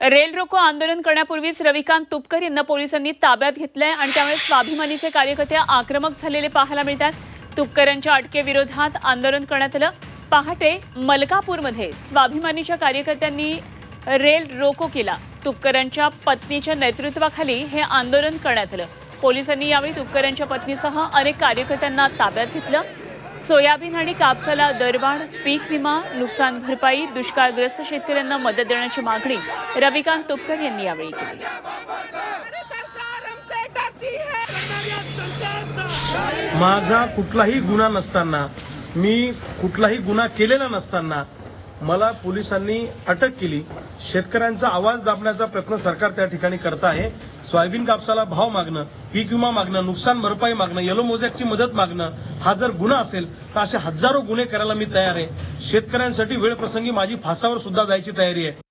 Rail रोको आंदोलन करण्यापूर्वीच रविकांत तुपकर यांना पोलिसांनी ताब्यात घेतलंय आणि त्यामुळे स्वाभिमानीचे कार्यकर्ते आक्रमक झालेले पाहायला मिळतात. तुपकरांच्या अटकेविरोधात आंदोलन करण्यात आलं. पहाटे मलकापूरमध्ये स्वाभिमानीच्या कार्यकर्त्यांनी रेल रोको केला. तुपकरांच्या पत्नीच्या नेतृत्वाखाली हे आंदोलन करण्यात आलं. पोलिसांनी यावेळी तुपकरांच्या पत्नीसह अनेक कार्यकर्त्यांना ताब्यात घेतलं. सोयाबीन आणि कापसाला दरवाढ पीक विमा नुकसान भरपाई दुष्काळग्रस्त शेतकऱ्यांना मदत देण्याची मागणी रविकांत तुपकर यांनी यावेळी केली. माझा कुठलाही गुन्हा नसताना मी कुठलाही गुन्हा केलेला नसताना मला पोलिसांनी अटक केली. शेतकऱ्यांचा आवाज दाबण्याचा प्रयत्न सरकार त्या ठिकाणी करत आहे. सोयाबीन कापसाला भाव मागणं पीक विमा मागणं नुकसान भरपाई मागणं येलो मोजॅकची मदत मागणं हा जर गुन्हा असेल तर असे हजारो गुन्हे करायला मी तयार आहे. शेतकऱ्यांसाठी वेळप्रसंगी माझी फासावर सुद्धा जायची तयारी आहे.